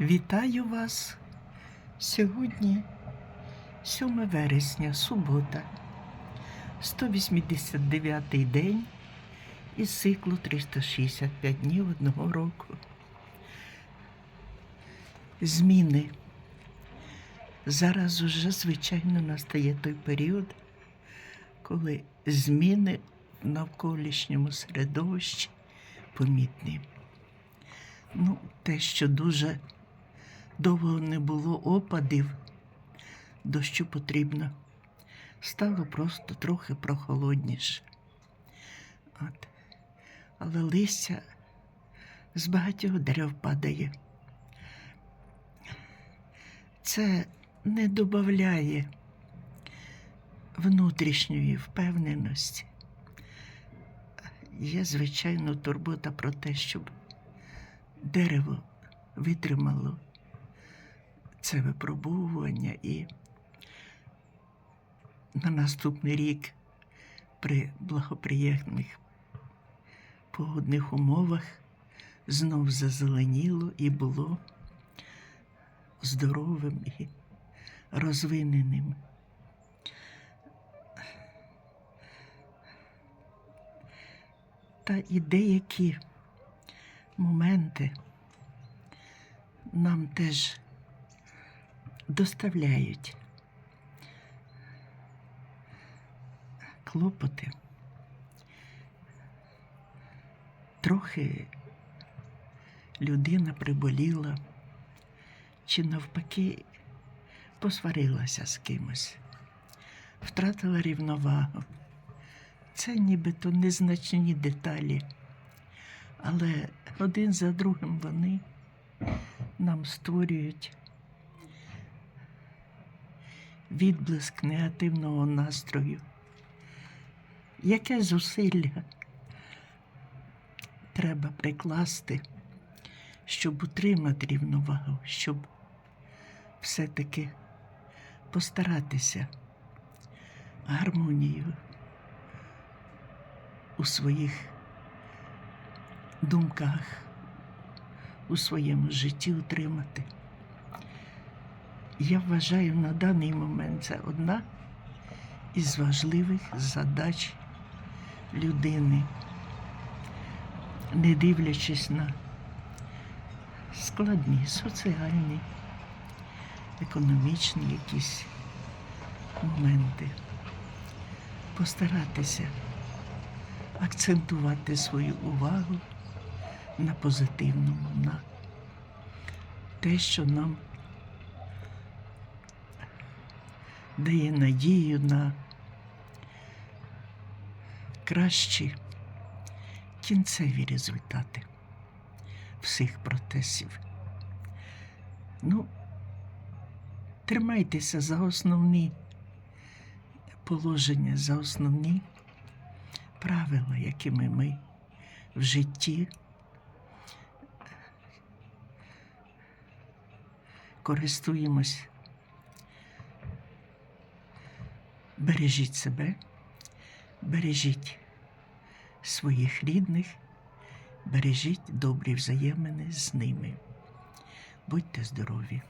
Вітаю вас сьогодні 7 вересня, субота, 189-й день із циклу 365 днів одного року. Зміни. Зараз уже, звичайно, настає той період, коли зміни в навколишньому середовищі помітні. Ну, те, що дуже довго не було опадів, дощу потрібно, стало просто трохи прохолодніше. От. Але листя з багатьох дерев падає. Це не додає внутрішньої впевненості. Є, звичайно, турбота про те, щоб дерево витримало це випробовування і на наступний рік при благоприємних погодних умовах знов зазеленіло і було здоровим і розвиненим. Та і деякі моменти нам теж доставляють клопоти. Трохи людина приболіла, чи навпаки посварилася з кимось, втратила рівновагу. Це нібито незначні деталі, але один за другим вони нам створюють відблиск негативного настрою. Яке зусилля треба прикласти, щоб утримати рівновагу, щоб все-таки постаратися гармонію у своїх думках, у своєму житті утримати. Я вважаю на даний момент це одна із важливих задач людини, не дивлячись на складні соціальні, економічні якісь моменти, постаратися акцентувати свою увагу на позитивному, на те, що нам дає надію на кращі кінцеві результати всіх процесів. Ну, тримайтеся за основні положення, за основні правила, якими ми в житті користуємось. Бережіть себе, бережіть своїх рідних, бережіть добрі взаємини з ними. Будьте здорові!